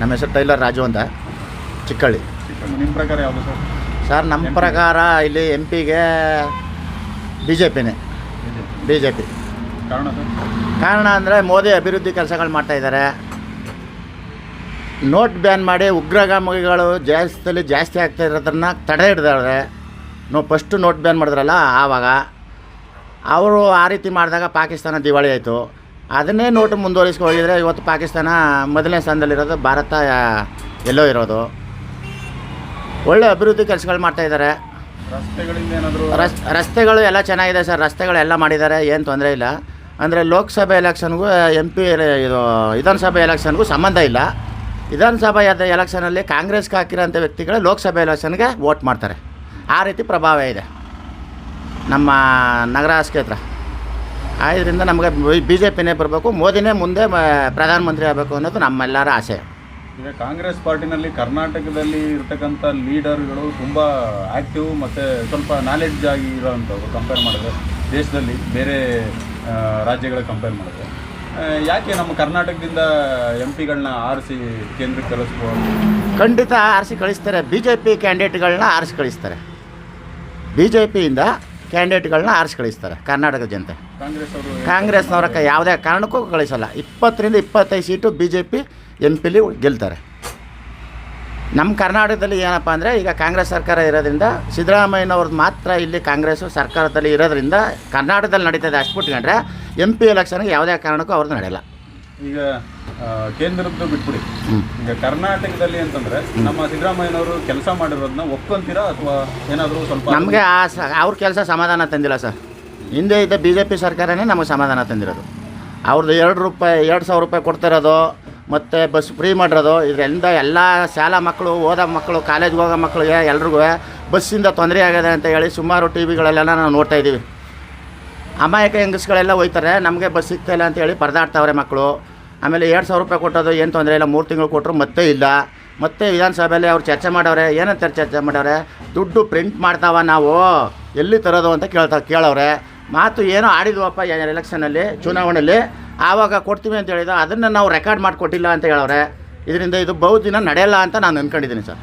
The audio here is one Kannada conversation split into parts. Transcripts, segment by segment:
ನಮ್ಮ ಹೆಸರು ಟೈಲರ್ ರಾಜು ಅಂತ ಚಿಕ್ಕಳ್ಳಿ. ನಿಮ್ಮ ಪ್ರಕಾರ ಯಾವುದು ಸರ್? ಸರ್ ನಮ್ಮ ಪ್ರಕಾರ ಇಲ್ಲಿ ಎಂ ಪಿಗೆ ಬಿ ಜೆ ಪಿನೇ ಬಿ ಜೆ ಪಿ ಕಾರಣ ಕಾರಣ ಅಂದರೆ ಮೋದಿ ಅಭಿವೃದ್ಧಿ ಕೆಲಸಗಳು ಮಾಡ್ತಾಯಿದ್ದಾರೆ ನೋಟ್ ಬ್ಯಾನ್ ಮಾಡಿ ಉಗ್ರಗಾಮಿಗಳು ಜಾಸ್ತಿಯಲ್ಲಿ ಜಾಸ್ತಿ ಆಗ್ತಾ ಇರೋದನ್ನ ತಡೆ ಹಿಡ್ದಾರೆ. ನೋ ಫಸ್ಟು ನೋಟ್ ಬ್ಯಾನ್ ಮಾಡಿದ್ರಲ್ಲ ಆವಾಗ. ಅವರು ಆ ರೀತಿ ಮಾಡಿದಾಗ ಪಾಕಿಸ್ತಾನ ದಿವಾಳಿ ಆಯಿತು. ಅದನ್ನೇ ನೋಟು ಮುಂದುವರಿಸ್ಕೊ ಹೋಗಿದ್ರೆ ಇವತ್ತು ಪಾಕಿಸ್ತಾನ ಮೊದಲನೇ ಸ್ಥಾನದಲ್ಲಿರೋದು ಭಾರತ ಎಲ್ಲೋ ಇರೋದು. ಒಳ್ಳೆ ಅಭಿವೃದ್ಧಿ ಕೆಲಸಗಳು ಮಾಡ್ತಾಯಿದ್ದಾರೆ ಇದ್ದಾರೆ. ರಸ್ತೆಗಳು ಎಲ್ಲ ಚೆನ್ನಾಗಿದೆ ಸರ್. ರಸ್ತೆಗಳು ಎಲ್ಲ ಮಾಡಿದ್ದಾರೆ. ಏನು ತೊಂದರೆ ಇಲ್ಲ. ಅಂದರೆ ಲೋಕಸಭೆ ಎಲೆಕ್ಷನ್ಗೂ, ಎಂ ಪಿ ಇದು, ವಿಧಾನಸಭೆ ಎಲೆಕ್ಷನ್ಗೂ ಸಂಬಂಧ ಇಲ್ಲ. ವಿಧಾನಸಭೆ ಎಲೆಕ್ಷನಲ್ಲಿ ಕಾಂಗ್ರೆಸ್ಗೆ ಹಾಕಿರೋಂಥ ವ್ಯಕ್ತಿಗಳು ಲೋಕಸಭೆ ಎಲೆಕ್ಷನ್ಗೆ ವೋಟ್ ಮಾಡ್ತಾರೆ. ಆ ರೀತಿ ಪ್ರಭಾವ ಇದೆ. ನಮ್ಮ ನಗರ ಕ್ಷೇತ್ರ ಆದ್ದರಿಂದ ನಮಗೆ ಬಿ ಜೆ ಪಿನೇ ಬರಬೇಕು ಮೋದಿನೇ ಮುಂದೆ ಪ್ರಧಾನಮಂತ್ರಿ ಆಗಬೇಕು ಅನ್ನೋದು ನಮ್ಮೆಲ್ಲರ ಆಸೆ. ಈಗ ಕಾಂಗ್ರೆಸ್ ಪಾರ್ಟಿನಲ್ಲಿ ಕರ್ನಾಟಕದಲ್ಲಿ ಇರತಕ್ಕಂಥ ಲೀಡರ್ಗಳು ತುಂಬ ಆ್ಯಕ್ಟಿವ್ ಮತ್ತು ಸ್ವಲ್ಪ ನಾಲೆಡ್ಜ್ ಆಗಿ ಇರೋವಂಥವ್ರು ಕಂಪೇರ್ ಮಾಡಿದ್ರೆ ದೇಶದಲ್ಲಿ ಬೇರೆ ರಾಜ್ಯಗಳ ಕಂಪೇರ್ ಮಾಡಿದ್ರೆ. ಯಾಕೆ ನಮ್ಮ ಕರ್ನಾಟಕದಿಂದ ಎಂ ಪಿಗಳನ್ನ ಆರಿಸಿ ಕೇಂದ್ರಕ್ಕೆ ಕಳಿಸ್ಬೋದು? ಖಂಡಿತ ಆರಿಸಿ ಕಳಿಸ್ತಾರೆ. ಬಿ ಜೆ ಪಿ ಕ್ಯಾಂಡಿಡೇಟ್ಗಳನ್ನ ಆರಿಸಿ ಕಳಿಸ್ತಾರೆ. ಬಿ ಜೆ ಪಿಯಿಂದ ಕ್ಯಾಂಡಿಡೇಟ್ಗಳನ್ನ ಆರಿಸಿ ಕಳಿಸ್ತಾರೆ ಕರ್ನಾಟಕ ಜನತೆ. ಕಾಂಗ್ರೆಸ್ನವ್ರ ಯಾವುದೇ ಕಾರಣಕ್ಕೂ ಕಳಿಸಲ್ಲ. ಇಪ್ಪತ್ತರಿಂದ ಇಪ್ಪತ್ತೈದು seat B J P M ಪಿಲಿ ಗೆಲ್ತಾರೆ. ನಮ್ಮ ಕರ್ನಾಟಕದಲ್ಲಿ ಏನಪ್ಪ ಅಂದರೆ ಈಗ ಕಾಂಗ್ರೆಸ್ ಸರ್ಕಾರ ಇರೋದ್ರಿಂದ ಸಿದ್ದರಾಮಯ್ಯನವ್ರದ್ದು ಮಾತ್ರ ಇಲ್ಲಿ ಕಾಂಗ್ರೆಸ್ ಸರ್ಕಾರದಲ್ಲಿ ಇರೋದ್ರಿಂದ ಕರ್ನಾಟಕದಲ್ಲಿ ನಡೀತದೆ ಅಷ್ಟು ಬಿಟ್ಕೊಂಡ್ರೆ ಎಂ ಪಿ ಎಲೆಕ್ಷನ್ಗೆ ಯಾವುದೇ ಕಾರಣಕ್ಕೂ ಅವ್ರದ್ದು ನಡೆಯಲ್ಲ. ಈಗ ಕೇಂದ್ರದ್ದು ಬಿಟ್ಬಿಡಿ. ಈಗ ಕರ್ನಾಟಕದಲ್ಲಿ ಅಂತಂದ್ರೆ ನಮ್ಮ ಸಿದ್ದರಾಮಯ್ಯನವರು ಕೆಲಸ ಮಾಡಿರೋದನ್ನ ಒಪ್ಕೊಂತೀರಾ ಅಥವಾ ಏನಾದರೂ ಸ್ವಲ್ಪ ನಮಗೆ ಆ ಸ, ಅವ್ರ ಕೆಲಸ ಸಮಾಧಾನ ತಂದಿಲ್ಲ ಸರ್. ಹಿಂದೆ ಇದ್ದ ಬಿ ಜೆ ಪಿ ಸರ್ಕಾರನೇ ನಮಗೆ ಸಮಾಧಾನ ತಂದಿರೋದು. ಅವ್ರದ್ದು ಎರಡು ರೂಪಾಯಿ, ಎರಡು ಸಾವಿರ ರೂಪಾಯಿ ಕೊಡ್ತಿರೋದು, ಮತ್ತು ಬಸ್ ಫ್ರೀ ಮಾಡಿರೋದು, ಇದರಿಂದ ಎಲ್ಲ ಶಾಲಾ ಮಕ್ಕಳು, ಓದೋ ಮಕ್ಕಳು, ಕಾಲೇಜ್ಗೆ ಹೋಗೋ ಮಕ್ಕಳಿಗೆ ಎಲ್ರಿಗೂ ಬಸ್ಸಿಂದ ತೊಂದರೆ ಆಗಿದೆ ಅಂತ ಹೇಳಿ ಸುಮಾರು ಟಿ ವಿಗಳಲ್ಲೆಲ್ಲ ನಾವು ನೋಡ್ತಾ ಇದ್ದೀವಿ. ಅಮಾಯಕ ಹೆಂಗಸ್ಗಳೆಲ್ಲ ಹೋಯ್ತಾರೆ ನಮಗೆ ಬಸ್ ಸಿಗ್ತಾಯಿಲ್ಲ ಅಂತ ಹೇಳಿ ಪರದಾಡ್ತಾವ್ರೆ ಮಕ್ಕಳು. ಆಮೇಲೆ ಎರಡು ಸಾವಿರ ರೂಪಾಯಿ ಕೊಟ್ಟೋದು ಏನು ತೊಂದರೆ ಇಲ್ಲ ಮೂರು ತಿಂಗಳು ಕೊಟ್ಟರು ಮತ್ತೆ ಇಲ್ಲ. ಮತ್ತೆ ವಿಧಾನಸಭೆಯಲ್ಲಿ ಅವ್ರು ಚರ್ಚೆ ಮಾಡವ್ರೆ ಏನಂತ ಚರ್ಚೆ ಮಾಡವ್ರೆ ದುಡ್ಡು ಪ್ರಿಂಟ್ ಮಾಡ್ತಾವ ನಾವು ಎಲ್ಲಿ ತರೋದು ಅಂತ ಕೇಳ್ತಾ ಕೇಳವ್ರೆ. ಮಾತು ಏನೋ ಆಡಿದ್ವಪ್ಪ ಎಲೆಕ್ಷನಲ್ಲಿ ಚುನಾವಣೆಯಲ್ಲಿ ಆವಾಗ ಕೊಡ್ತೀವಿ ಅಂತ ಹೇಳಿದ ಅದನ್ನು ನಾವು ರೆಕಾರ್ಡ್ ಮಾಡಿಕೊಟ್ಟಿಲ್ಲ ಅಂತ ಹೇಳವ್ರೆ. ಇದರಿಂದ ಇದು ಬಹುದಿನ ನಡೆಯಲ್ಲ ಅಂತ ನಾನು ಅಂದ್ಕೊಂಡಿದ್ದೀನಿ ಸರ್.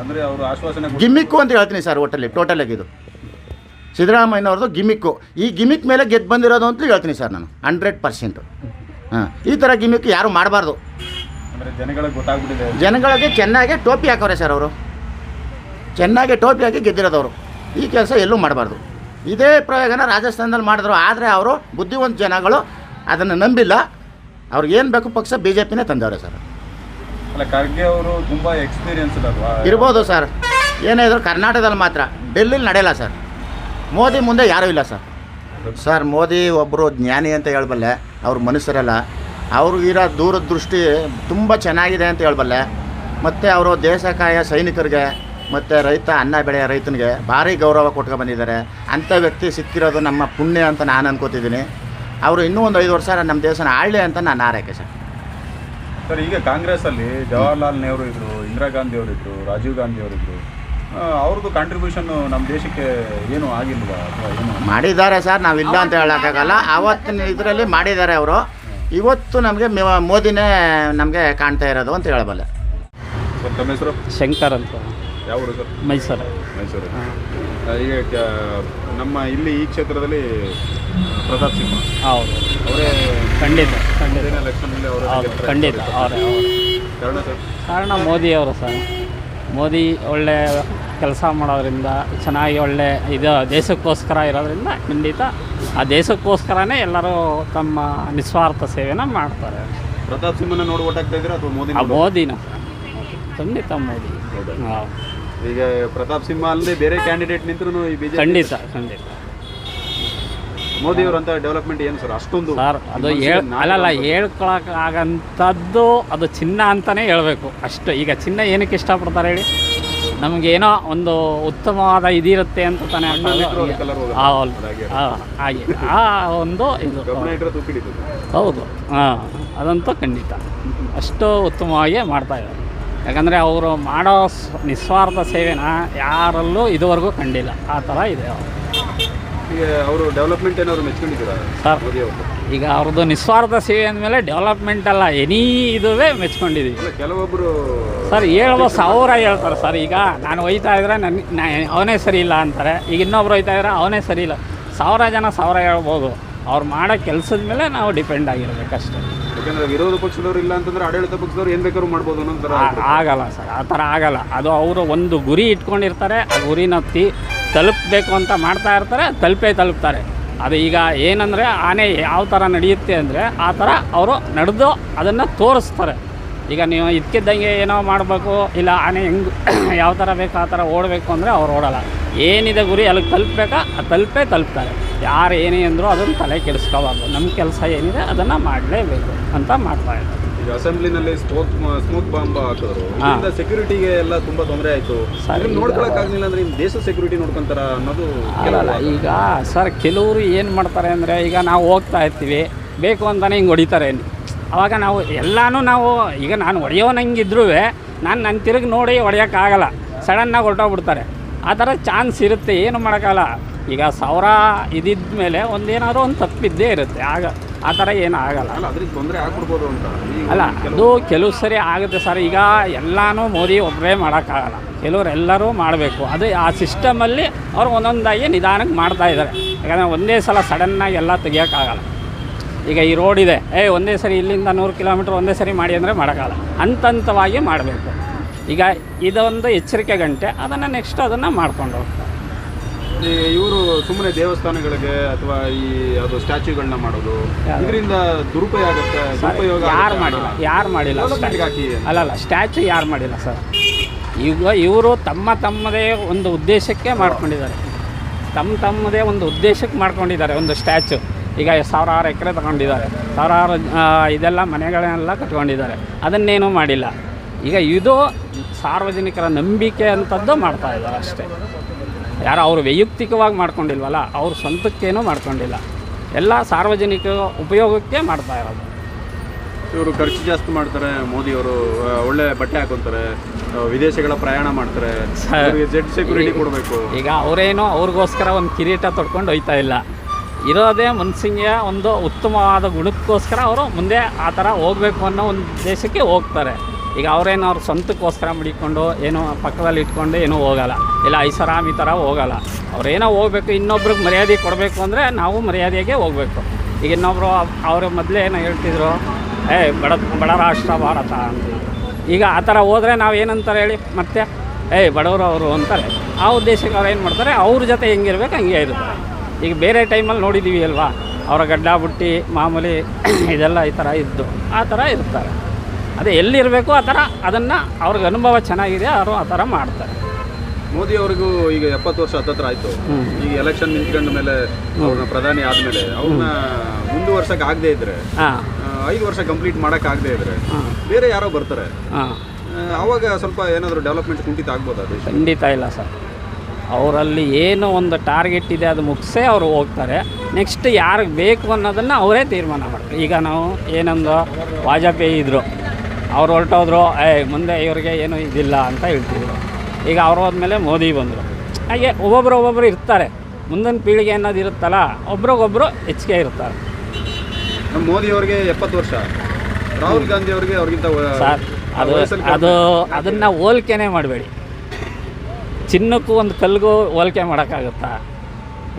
ಅಂದರೆ ಅವರು ಆಶ್ವಾಸನೆ ಗಿಮ್ಮಿಕ್ಕು ಅಂತ ಹೇಳ್ತೀನಿ ಸರ್ ಒಟ್ಟಲ್ಲಿ ಟೋಟಲಾಗಿ ಇದು. ಸಿದ್ದರಾಮಯ್ಯನವ್ರದ್ದು ಗಿಮಿಕ್ಕು ಈ ಗಿಮಿಕ್ ಮೇಲೆ ಗೆದ್ದು ಬಂದಿರೋದು ಅಂತ ಹೇಳ್ತೀನಿ ಸರ್ ನಾನು ಹಂಡ್ರೆಡ್ ಪರ್ಸೆಂಟು ಹಾಂ ಈ ಥರ ಗಿಮಿಕ್ ಯಾರು ಮಾಡಬಾರ್ದು. ಅಂದ್ರೆ ಜನಗಳಿಗೆ ಗೊತ್ತಾಗ್ಬಿಟ್ಟಿದೆ. ಜನಗಳಿಗೆ ಚೆನ್ನಾಗಿ ಟೋಪಿ ಹಾಕವ್ರೆ ಸರ್ ಅವರು. ಚೆನ್ನಾಗಿ ಟೋಪಿ ಹಾಕಿ ಗೆದ್ದಿರೋದವರು. ಈ ಕೆಲಸ ಎಲ್ಲೂ ಮಾಡಬಾರ್ದು. ಇದೇ ಪ್ರಯೋಗನ ರಾಜಸ್ಥಾನದಲ್ಲಿ ಮಾಡಿದ್ರು. ಆದರೆ ಅವರು ಬುದ್ಧಿವಂತ ಜನಗಳು ಅದನ್ನು ನಂಬಿಲ್ಲ. ಅವ್ರಿಗೆ ಏನು ಬೇಕು ಪಕ್ಷ ಬಿ ಜೆ ಪಿನೇ ತಂದವ್ರೆ ಸರ್ ಅಲ್ಲ ಖರ್ಗೆ ಅವರು ತುಂಬ ಎಕ್ಸ್ಪೀರಿಯನ್ಸ್ ಇರ್ಬೋದು ಸರ್ ಏನೇ ಇದ್ರು ಕರ್ನಾಟಕದಲ್ಲಿ ಮಾತ್ರ. ಡೆಲ್ಲಿಲಿ ನಡೆಯಲ್ಲ ಸರ್ ಮೋದಿ ಮುಂದೆ ಯಾರೂ ಇಲ್ಲ ಸರ್ ಸರ್ ಮೋದಿ ಒಬ್ಬರು ಜ್ಞಾನಿ ಅಂತ ಹೇಳ್ಬಲ್ಲೆ ಅವ್ರ ಮನುಷ್ಯರಲ್ಲ ಅವ್ರಿಗಿರೋ ದೂರದೃಷ್ಟಿ ತುಂಬ ಚೆನ್ನಾಗಿದೆ ಅಂತ ಹೇಳ್ಬಲ್ಲೆ. ಮತ್ತು ಅವರು ದೇಶಕಾಯ ಸೈನಿಕರಿಗೆ, ಮತ್ತು ರೈತ ಅನ್ನ ಬೆಳೆಯ ರೈತನಿಗೆ ಭಾರಿ ಗೌರವ ಕೊಟ್ಕೊಂಡು ಬಂದಿದ್ದಾರೆ. ಅಂಥ ವ್ಯಕ್ತಿ ಸಿಕ್ಕಿರೋದು ನಮ್ಮ ಪುಣ್ಯ ಅಂತ ನಾನು ಅನ್ಕೋತಿದ್ದೀನಿ. ಅವರು ಇನ್ನೂ ಒಂದು ಐದು ವರ್ಷ ನಮ್ಮ ದೇಶನ ಆಳಲಿ ಅಂತ ನಾನು ಆರೈಕೆ ಸರ್. ಸರ್, ಈಗ ಕಾಂಗ್ರೆಸ್ ಅಲ್ಲಿ ಜವಾಹರ್ಲಾಲ್ ನೆಹರು ಇದ್ದರು ಇಂದಿರಾ ಗಾಂಧಿ ಅವರಿದ್ದರು ರಾಜೀವ್ ಗಾಂಧಿ ಅವರಿದ್ದರು ಅವ್ರದ್ದು ಕಾಂಟ್ರಿಬ್ಯೂಷನ್ ನಮ್ಮ ದೇಶಕ್ಕೆ ಏನು ಆಗಿಲ್ವಾ ಅಥವಾ ಏನು? ಮಾಡಿದ್ದಾರೆ ಸರ್ ನಾವಿಲ್ಲ ಅಂತ ಹೇಳೋಕ್ಕಾಗಲ್ಲ. ಆವತ್ತಿನ ಇದರಲ್ಲಿ ಮಾಡಿದ್ದಾರೆ ಅವರು. ಇವತ್ತು ನಮಗೆ ಮೋದಿನೇ ನಮಗೆ ಕಾಣ್ತಾ ಇರೋದು ಅಂತ ಹೇಳಬಲ್ಲೆ. ಸರ್ ತಮ್ಮ ಹೆಸರು? ಶಂಕರ್ ಅಂತ. ಯಾವ ಊರು ಸರ್? ಮೈಸೂರು. ಮೈಸೂರು. ಈಗ ಕ- ನಮ್ಮ ಇಲ್ಲಿ ಈ ಕ್ಷೇತ್ರದಲ್ಲಿ ಪ್ರತಾಪ್ ಸಿಂಹ. ಹೌದು. ಅವರೇ ಖಂಡಿತ ಖಂಡಿತ. ಎಲೆಕ್ಷನಲ್ಲಿ ಅವರೇ ಹೌದು. ಖಂಡಿತ ಅವರೇ ಅವರು. ಕಾರಣ ಸರ್? ಕಾರಣ ಮೋದಿಯವರು ಸರ್. ಮೋದಿ ಒಳ್ಳೆ ಕೆಲಸ ಮಾಡೋದ್ರಿಂದ ಚೆನ್ನಾಗಿ ಒಳ್ಳೆ ಇದು ದೇಶಕ್ಕೋಸ್ಕರ ಇರೋದ್ರಿಂದ ಖಂಡಿತ ಆ ದೇಶಕ್ಕೋಸ್ಕರನೇ ಎಲ್ಲರೂ ತಮ್ಮ ನಿಸ್ವಾರ್ಥ ಸೇವೆನ ಮಾಡ್ತಾರೆ. ಪ್ರತಾಪ್ ಸಿಂಹನ ನೋಡಿ ಓಟ್ ಹಾಕ್ತಾ ಇದ್ದೀರಾ ಅಥವಾ ಮೋದಿ ಮೋದಿನ. ಖಂಡಿತ ಮೋದಿ. ಈಗ ಪ್ರತಾಪ್ ಸಿಂಹ ಅಲ್ಲದೆ ಬೇರೆ ಕ್ಯಾಂಡಿಡೇಟ್ ನಿಂತರು ಈ ಬಿಜೆಪಿ ಖಂಡಿತ ಖಂಡಿತ. ಮೋದಿಯವರಂತ ಡೆವಲಪ್ಮೆಂಟ್ ಏನು ಸರ್ ಅಷ್ಟೊಂದು ಸರ್ ಅದು ಅಲ್ಲ ಹೇಳ್ ಅಲ್ಲಲ್ಲ ಹೇಳ್ಕೊಳಕ್ಕಾಗಂಥದ್ದು ಅದು ಚಿನ್ನ ಅಂತಲೇ ಹೇಳಬೇಕು. ಅಷ್ಟು ಈಗ ಚಿನ್ನ ಏನಕ್ಕೆ ಇಷ್ಟಪಡ್ತಾರೆ ಹೇಳಿ? ನಮಗೇನೋ ಒಂದು ಉತ್ತಮವಾದ ಇದಿರುತ್ತೆ ಅಂತ ತಾನೇ ಹಾಗೆ. ಆ ಒಂದು ಇದು. ಹೌದು. ಹಾಂ ಅದಂತೂ ಖಂಡಿತ. ಅಷ್ಟು ಉತ್ತಮವಾಗಿ ಮಾಡ್ತಾ ಇದ್ದಾರೆ. ಯಾಕಂದರೆ ಅವರು ಮಾಡೋ ನಿಸ್ವಾರ್ಥ ಸೇವೆನ ಯಾರಲ್ಲೂ ಇದುವರೆಗೂ ಕಂಡಿಲ್ಲ. ಆ ಥರ ಇದೆ ಅವ್ರು. ಈಗ ಅವರು ಡೆವಲಪ್ಮೆಂಟ್ ಏನಾದ್ರು ಮೆಚ್ಕೊಂಡಿದ್ದೀರಾ? ಸರ್. ಈಗ ಅವ್ರದ್ದು ನಿಸ್ವಾರ್ಥ ಸೇವೆ ಅಂದಮೇಲೆ ಡೆವಲಪ್ಮೆಂಟ್ ಅಲ್ಲ ಎನಿ ಇದುವೇ ಮೆಚ್ಕೊಂಡಿದ್ದೀವಿ ಕೆಲವೊಬ್ಬರು ಸರ್ ಹೇಳುವ ಸಾವಿರ ಹೇಳ್ತಾರೆ ಸರ್ ಈಗ ನಾನು ಒಯ್ತಾ ಇದ್ರೆ ನನ್ನ ಅವನೇ ಸರಿ ಇಲ್ಲ ಅಂತಾರೆ. ಈಗ ಇನ್ನೊಬ್ರು ಒಯ್ತಾ ಇದ್ರೆ ಅವನೇ ಸರಿ ಇಲ್ಲ. ಸಾವಿರ ಜನ ಸಾವಿರ ಹೇಳ್ಬೋದು. ಅವ್ರು ಮಾಡೋ ಕೆಲಸದ ಮೇಲೆ ನಾವು ಡಿಪೆಂಡ್ ಆಗಿರಬೇಕಷ್ಟೇ. ಯಾಕಂದರೆ ವಿರೋಧ ಪಕ್ಷದವ್ರು ಇಲ್ಲ ಅಂತಂದ್ರೆ ಆಡಳಿತ ಪಕ್ಷದವ್ರು ಏನು ಬೇಕಾದ್ರೂ ಮಾಡ್ಬೋದು ಅನ್ನೋ ಆಗಲ್ಲ ಸರ್ ಆ ಥರ ಆಗಲ್ಲ. ಅದು ಅವರು ಒಂದು ಗುರಿ ಇಟ್ಕೊಂಡಿರ್ತಾರೆ ಆ ಗುರಿನ ಹತ್ತಿ ತಲುಪಬೇಕು ಅಂತ ಮಾಡ್ತಾ ಇರ್ತಾರೆ ತಲುಪೇ ತಲುಪ್ತಾರೆ. ಅದು ಈಗ ಏನಂದರೆ ಆನೆ ಯಾವ ಥರ ನಡೆಯುತ್ತೆ ಅಂದರೆ ಆ ಥರ ಅವರು ನಡೆದು ಅದನ್ನು ತೋರಿಸ್ತಾರೆ. ಈಗ ನೀವು ಇದ್ಕಿದ್ದಂಗೆ ಏನೋ ಮಾಡಬೇಕು, ಇಲ್ಲ ಆನೆ ಹೆಂಗೆ ಯಾವ ಥರ ಬೇಕು, ಆ ಥರ ಓಡಬೇಕು ಅಂದರೆ ಅವ್ರು ಓಡಲ್ಲ. ಏನಿದೆ ಗುರಿ, ಅಲ್ಲಿಗೆ ತಲುಪಬೇಕಾ? ಆ ತಲುಪೇ ತಲುಪ್ತಾರೆ. ಯಾರು ಏನೇ ಅಂದರೂ ಅದನ್ನು ತಲೆ ಕೆಡಿಸ್ಕೋಬಾರ್ದು. ನಮ್ಮ ಕೆಲಸ ಏನಿದೆ ಅದನ್ನು ಮಾಡಲೇಬೇಕು ಅಂತ ಮಾಡ್ತಾ ಇದ್ದಾರೆ. ಅಸೆಂಬ್ಲಿನಲ್ಲಿ ಸ್ಮೋಕ್ ಸ್ಮೋಕ್ ಬಾಂಬ್ ಹಾಕಿದ್ರು. ಇದರಿಂದ ಸೆಕ್ಯೂರಿಟಿಗೆ ಎಲ್ಲ ತುಂಬಾ ತೊಂದರೆ ಆಯ್ತು. ಸರ್, ಇದನ್ನ ಈಗ- ನೋಡ್ಕೊಳಕ್ ಆಗ್ಲಿಲ್ಲ ಅಂದ್ರೆ ನಿಮ್ ದೇಶ ಸೆಕ್ಯೂರಿಟಿ ನೋಡ್ಕೊಂತಾರ ಅನ್ನೋದು ಅಲ್ಲ ಈಗ ಸರ್ ಕೆಲವರು ಏನು ಮಾಡ್ತಾರೆ ಅಂದರೆ ಈಗ ನಾವು ಹೋಗ್ತಾ ಇರ್ತೀವಿ. ಬೇಕು ಅಂತಲೇ ಹಿಂಗೆ ಹೊಡಿತಾರೆ. ಅವಾಗ ನಾವು ಎಲ್ಲನೂ ನಾವು ಈಗ ನಾನು ಹೊಡೆಯೋನಂಗಿದ್ರೂ ನಾನು ನನ್ನ ತಿರುಗಿ ನೋಡಿ ಹೊಡೆಯೋಕ್ಕಾಗಲ್ಲ ಸಡನ್ನಾಗಿ ಹೊರಟೋಗ್ಬಿಡ್ತಾರೆ. ಆ ಥರ ಚಾನ್ಸ್ ಇರುತ್ತೆ. ಏನು ಮಾಡೋಕ್ಕಾಗಲ್ಲ. ಈಗ ಸಾವಿರ ಇದಿದ್ದ ಮೇಲೆ ಒಂದೇನಾದ್ರು ಒಂದು ತಪ್ಪಿದ್ದೇ ಇರುತ್ತೆ. ಆಗ ಆ ಥರ ಏನು ಆಗಲ್ಲ. ಅಲ್ಲ ಅದ್ರಿಗೆ ತೊಂದರೆ ಆಗ್ಬಿಡ್ಬೋದು ಅಂತ. ಈಗ ಅಲ್ಲ ಅದು ಕೆಲವು ಸರಿ ಆಗುತ್ತೆ ಸರ್. ಈಗ ಎಲ್ಲನೂ ಮೋದಿ ಒಬ್ಬರೇ ಮಾಡೋಕ್ಕಾಗಲ್ಲ. ಕೆಲವರು ಎಲ್ಲರೂ ಮಾಡಬೇಕು. ಅದು ಆ ಸಿಸ್ಟಮಲ್ಲಿ ಅವ್ರು ಒಂದೊಂದಾಗಿ ನಿಧಾನಕ್ಕೆ ಮಾಡ್ತಾ ಇದ್ದಾರೆ. ಯಾಕಂದರೆ ಒಂದೇ ಸಲ ಸಡನ್ನಾಗಿ ಎಲ್ಲ ತೆಗಿಯೋಕ್ಕಾಗಲ್ಲ. ಈಗ ಈ ರೋಡ್ ಇದೆ. ಏ ಒಂದೇ ಸರಿ ಇಲ್ಲಿಂದ ನೂರು ಕಿಲೋಮೀಟ್ರ್ ಒಂದೇ ಸರಿ ಮಾಡಿ ಅಂದರೆ ಮಾಡೋಕ್ಕಾಗಲ್ಲ. ಹಂತ ಹಂತವಾಗಿ ಮಾಡಬೇಕು. ಈಗ ಇದೊಂದು ಎಚ್ಚರಿಕೆ ಗಂಟೆ. ಅದನ್ನು ನೆಕ್ಸ್ಟ್ ಅದನ್ನು ಮಾಡ್ಕೊಂಡು ಹೋಗ್ತಾರೆ. ಇವರು ಸುಮ್ಮನೆ ದೇವಸ್ಥಾನಗಳಿಗೆ ಅಥವಾ ಈ ಅದು ಸ್ಟ್ಯಾಚ್ಯೂಗಳನ್ನ ಮಾಡೋದು? ಇದರಿಂದ ದುರುಪಯೋಗ ಆಗುತ್ತೆ ದುರುಪಯೋಗ ಯಾರು ಮಾಡಿಲ್ಲ ಯಾರು ಮಾಡಿಲ್ಲ ಅಲ್ಲ ಅಲ್ಲ ಹಾಕಿ ಅಲ್ಲಲ್ಲ ಸ್ಟ್ಯಾಚು ಯಾರು ಮಾಡಿಲ್ಲ ಸರ್. ಈಗ ಇವರು ತಮ್ಮ ತಮ್ಮದೇ ಒಂದು ಉದ್ದೇಶಕ್ಕೆ ಮಾಡ್ಕೊಂಡಿದ್ದಾರೆ. ತಮ್ಮ ತಮ್ಮದೇ ಒಂದು ಉದ್ದೇಶಕ್ಕೆ ಮಾಡ್ಕೊಂಡಿದ್ದಾರೆ ಒಂದು ಸ್ಟ್ಯಾಚು ಈಗ ಸಾವಿರಾರು ಎಕರೆ ತಗೊಂಡಿದ್ದಾರೆ. ಸಾವಿರಾರು ಇದೆಲ್ಲ ಮನೆಗಳನ್ನೆಲ್ಲ ಕಟ್ಕೊಂಡಿದ್ದಾರೆ. ಅದನ್ನೇನೂ ಮಾಡಿಲ್ಲ. ಈಗ ಇದು ಸಾರ್ವಜನಿಕರ ನಂಬಿಕೆ ಅಂಥದ್ದು ಮಾಡ್ತಾ ಇದ್ದಾರೆ ಅಷ್ಟೇ. ಯಾರು ಅವರು ವೈಯಕ್ತಿಕವಾಗಿ ಮಾಡ್ಕೊಂಡಿಲ್ವಲ್ಲ ಅವ್ರ ಸ್ವಂತಕ್ಕೇನೂ ಮಾಡ್ಕೊಂಡಿಲ್ಲ. ಎಲ್ಲ ಸಾರ್ವಜನಿಕ ಉಪಯೋಗಕ್ಕೆ ಮಾಡ್ತಾ ಇರೋದು. ಇವರು ಖರ್ಚು ಜಾಸ್ತಿ ಮಾಡ್ತಾರೆ ಮೋದಿಯವರು ಒಳ್ಳೆ ಬಟ್ಟೆ ಹಾಕೊತಾರೆ ವಿದೇಶಗಳ ಪ್ರಯಾಣ ಮಾಡ್ತಾರೆ ಜೆಡ್ ಸೆಕ್ಯೂರಿಟಿ ಕೊಡಬೇಕು. ಈಗ ಅವರೇನೋ ಅವ್ರಿಗೋಸ್ಕರ ಒಂದು ಕಿರೀಟ ತೊಡ್ಕೊಂಡು ಹೋಯ್ತಾ ಇಲ್ಲ. ಇರೋದೇ ಮನ್ಸಿಗೆ ಒಂದು ಉತ್ತಮವಾದ ಗುಣಕ್ಕೋಸ್ಕರ ಅವರು ಮುಂದೆ ಆ ಥರ ಹೋಗಬೇಕು ಅನ್ನೋ ಒಂದು ದೇಶಕ್ಕೆ ಹೋಗ್ತಾರೆ. ಈಗ ಅವರೇನು ಅವ್ರ ಸ್ವಂತಕ್ಕೋಸ್ಕರ ಮಡಿಕೊಂಡು ಏನೋ ಪಕ್ಕದಲ್ಲಿ ಇಟ್ಕೊಂಡು ಏನೂ ಹೋಗಲ್ಲ. ಇಲ್ಲ ಐಸಾರಾಮ್ ಈ ಥರ ಹೋಗಲ್ಲ. ಅವ್ರೇನೋ ಹೋಗ್ಬೇಕು, ಇನ್ನೊಬ್ರಿಗೆ ಮರ್ಯಾದೆ ಕೊಡಬೇಕು ಅಂದರೆ ನಾವು ಮರ್ಯಾದೆಗೆ ಹೋಗಬೇಕು. ಈಗ ಇನ್ನೊಬ್ಬರು ಅವರು ಮೊದಲೇ ಏನೋ ಹೇಳ್ತಿದ್ರು, ಏ, ಬಡ ಬಡ ರಾಷ್ಟ್ರ, ಭಾರತ ಅಂತ ಈಗ ಆ ಥರ ಹೋದರೆ ನಾವು ಏನಂತಾರೆ ಹೇಳಿ, ಮತ್ತೆ ಏಯ್ ಬಡವರು ಅವರು ಅಂತಾರೆ. ಆ ಉದ್ದೇಶಕ್ಕೆ ಅವ್ರು ಏನು ಮಾಡ್ತಾರೆ, ಅವ್ರ ಜೊತೆ ಹೆಂಗಿರ್ಬೇಕು ಹಂಗೆ ಇರ್ತಾರೆ ಈಗ ಬೇರೆ ಟೈಮಲ್ಲಿ ನೋಡಿದ್ದೀವಿ ಅಲ್ವಾ, ಅವರ ಗಡ್ಡ ಬುಟ್ಟಿ ಮಾಮೂಲಿ ಇದೆಲ್ಲ ಈ ಥರ ಇದ್ದು, ಆ ಥರ ಇರ್ತಾರೆ. ಅದೇ ಎಲ್ಲಿರಬೇಕು ಆ ಥರ ಅದನ್ನು ಅವ್ರಿಗೆ ಅನುಭವ ಚೆನ್ನಾಗಿದೆ ಅವರು ಆ ಥರ ಮಾಡ್ತಾರೆ. ಮೋದಿ ಅವ್ರಿಗೂ ಈಗ ಎಪ್ಪತ್ತು ವರ್ಷ ಹತ್ತತ್ರ ಆಯಿತು. ಈಗ ಎಲೆಕ್ಷನ್ ನಿಂತ್ಕೊಂಡ ಮೇಲೆ ಅವ್ರನ್ನ ಪ್ರಧಾನಿ ಆದಮೇಲೆ ಅವ್ರನ್ನ ಮುಂದುವರ್ಸಕ್ ಆಗದೆ ಇದ್ರೆ ಐದು ವರ್ಷ ಕಂಪ್ಲೀಟ್ ಮಾಡಕ್ ಆಗದೆ ಇದ್ರೆ ಬೇರೆ ಯಾರೋ ಬರ್ತಾರೆ. ಅವಾಗ ಸ್ವಲ್ಪ ಏನಾದರೂ ಡೆವಲಪ್ಮೆಂಟ್ ಕುಂಠಿತ ಆಗ್ಬೋದು ಅದು ಖಂಡಿತ ಇಲ್ಲ ಸರ್. ಅವರಲ್ಲಿ ಏನೋ ಒಂದು ಟಾರ್ಗೆಟ್ ಇದೆ ಅದು ಮುಗಿಸೇ ಅವರು ಹೋಗ್ತಾರೆ. ನೆಕ್ಸ್ಟ್ ಯಾರಿಗೆ ಬೇಕು ಅನ್ನೋದನ್ನು ಅವರೇ ತೀರ್ಮಾನ ಮಾಡ್ತಾರೆ. ಈಗ ನಾವು ಏನೊಂದು ವಾಜಪೇಯಿ ಇದ್ದರು ಅವ್ರು ಹೊರಟೋದ್ರು ಏ ಮುಂದೆ ಇವ್ರಿಗೆ ಏನೂ ಇದಿಲ್ಲ ಅಂತ ಹೇಳ್ತಿದ್ರು. ಈಗ ಅವ್ರು ಹೋದ್ಮೇಲೆ ಮೋದಿ ಬಂದರು. ಹಾಗೆ ಒಬ್ಬೊಬ್ರು ಒಬ್ಬೊಬ್ರು ಇರ್ತಾರೆ. ಮುಂದಿನ ಪೀಳಿಗೆ ಅನ್ನೋದು ಇರುತ್ತಲ್ಲ ಒಬ್ರಿಗೊಬ್ರು ಹೆಚ್ಚಿಗೆ ಇರ್ತಾರೆ. ನಮ್ಮ ಮೋದಿ ಅವ್ರಿಗೆ ಎಪ್ಪತ್ತು ವರ್ಷ. ರಾಹುಲ್ ಗಾಂಧಿ ಅವ್ರಿಗೆ ಅವ್ರಿಗಿಂತ ಸರ್ ಅದು ಅದು ಅದನ್ನು ಹೋಲ್ಕೆನೇ ಮಾಡಬೇಡಿ. ಚಿನ್ನಕ್ಕೂ ಒಂದು ಕಲ್ಲಿಗೂ ಹೋಲ್ಕೆ ಮಾಡೋಕ್ಕಾಗುತ್ತಾ?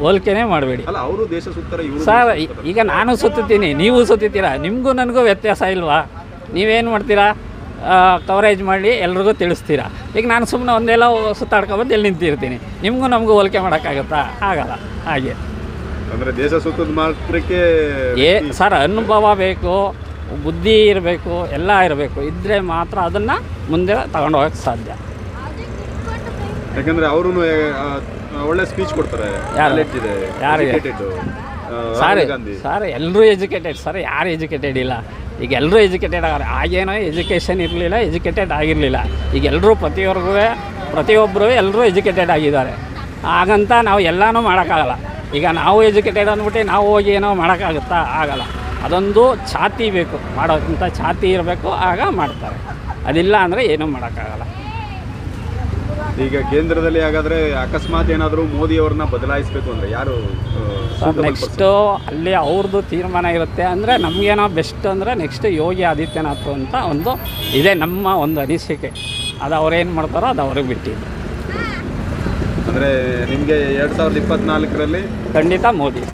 ಹೋಲ್ಕೆನೇ ಮಾಡಬೇಡಿ. ಅಲ್ಲ ಅವರು ದೇಶ ಸುತ್ತಾರೆ ಸರ್ ಈಗ ನಾನು ಸುತ್ತೀನಿ ನೀವು ಸುತ್ತೀರಾ ನಿಮಗೂ ನನಗೂ ವ್ಯತ್ಯಾಸ ಇಲ್ವಾ? ನೀವೇನು ಮಾಡ್ತೀರಾ? ಕವರೇಜ್ ಮಾಡಿ ಎಲ್ರಿಗೂ ತಿಳಿಸ್ತೀರಾ? ಈಗ ನಾನು ಸುಮ್ಮನೆ ಒಂದೆಲ್ಲ ಸುತ್ತಾಡ್ಕೊಬಂದು ಎಲ್ಲಿ ನಿಂತಿರ್ತೀನಿ. ನಿಮಗೂ ನಮಗೂ ಹೋಲಿಕೆ ಮಾಡೋಕ್ಕಾಗುತ್ತಾ? ಆಗಲ್ಲ. ಹಾಗೆ. ಅಂದರೆ ದೇಶ ಸುತ್ತದ ಮಾತ್ರಕ್ಕೆ ಏ ಸರ್ ಅನುಭವ ಬೇಕು ಬುದ್ಧಿ ಇರಬೇಕು ಎಲ್ಲ ಇರಬೇಕು. ಇದ್ದರೆ ಮಾತ್ರ ಅದನ್ನು ಮುಂದೆ ತಗೊಂಡು ಹೋಗೋಕೆ ಸಾಧ್ಯ. ಯಾಕಂದರೆ ಅವರು ಒಳ್ಳೆ ಸ್ಪೀಚ್ ಕೊಡ್ತಾರೆ. ಯಾರು? ಸರ್ ಸರ್ ಎಲ್ಲರೂ ಎಜುಕೇಟೆಡ್ ಸರ್ ಯಾರು ಎಜುಕೇಟೆಡ್ ಇಲ್ಲ? ಈಗ ಎಲ್ಲರೂ ಎಜುಕೇಟೆಡ್ ಆಗಾರೆ ಆಗೇನೋ ಎಜುಕೇಷನ್ ಇರಲಿಲ್ಲ ಎಜುಕೇಟೆಡ್ ಆಗಿರಲಿಲ್ಲ. ಈಗ ಎಲ್ಲರೂ ಪ್ರತಿಯೊರ್ಗೂ ಪ್ರತಿಯೊಬ್ಬರು ಎಲ್ಲರೂ ಎಜುಕೇಟೆಡ್ ಆಗಿದ್ದಾರೆ. ಹಾಗಂತ ನಾವು ಎಲ್ಲನೂ ಮಾಡೋಕ್ಕಾಗಲ್ಲ. ಈಗ ನಾವು ಎಜುಕೇಟೆಡ್ ಅಂದ್ಬಿಟ್ಟು ನಾವು ಹೋಗಿ ಏನೋ ಮಾಡೋಕ್ಕಾಗುತ್ತಾ? ಆಗಲ್ಲ. ಅದೊಂದು ಛಾತಿ ಬೇಕು. ಮಾಡೋಕ್ಕಿಂತ ಛಾತಿ ಇರಬೇಕು, ಆಗ ಮಾಡ್ತಾರೆ. ಅದಿಲ್ಲ ಅಂದರೆ ಏನೂ ಮಾಡೋಕ್ಕಾಗಲ್ಲ. ಈಗ ಕೇಂದ್ರದಲ್ಲಿ ಹಾಗಾದ್ರೆ ಅಕಸ್ಮಾತ್ ಏನಾದರೂ ಮೋದಿ ಅವ್ರನ್ನ ಬದಲಾಯಿಸಬೇಕು ಅಂದ್ರೆ ಯಾರು ನೆಕ್ಸ್ಟು ಅಲ್ಲಿ ಅವ್ರದ್ದು ತೀರ್ಮಾನ ಇರುತ್ತೆ ಅಂದರೆ ನಮಗೇನೋ ಬೆಸ್ಟ್ ಅಂದರೆ ನೆಕ್ಸ್ಟ್ ಯೋಗಿ ಆದಿತ್ಯನಾಥ್ ಅಂತ ಒಂದು ಇದೆ ನಮ್ಮ ಒಂದು ಅನಿಸಿಕೆ. ಅದು ಅವ್ರೇನು ಮಾಡ್ತಾರೋ ಅದು ಅವ್ರಿಗೆ ಬಿಟ್ಟಿದ್ದು. ಅಂದರೆ ಅಂದ್ರೆ ನಿಮಗೆ ಎರಡು ಸಾವಿರದ ಇಪ್ಪತ್ನಾಲ್ಕರಲ್ಲಿ ಖಂಡಿತ ಮೋದಿ.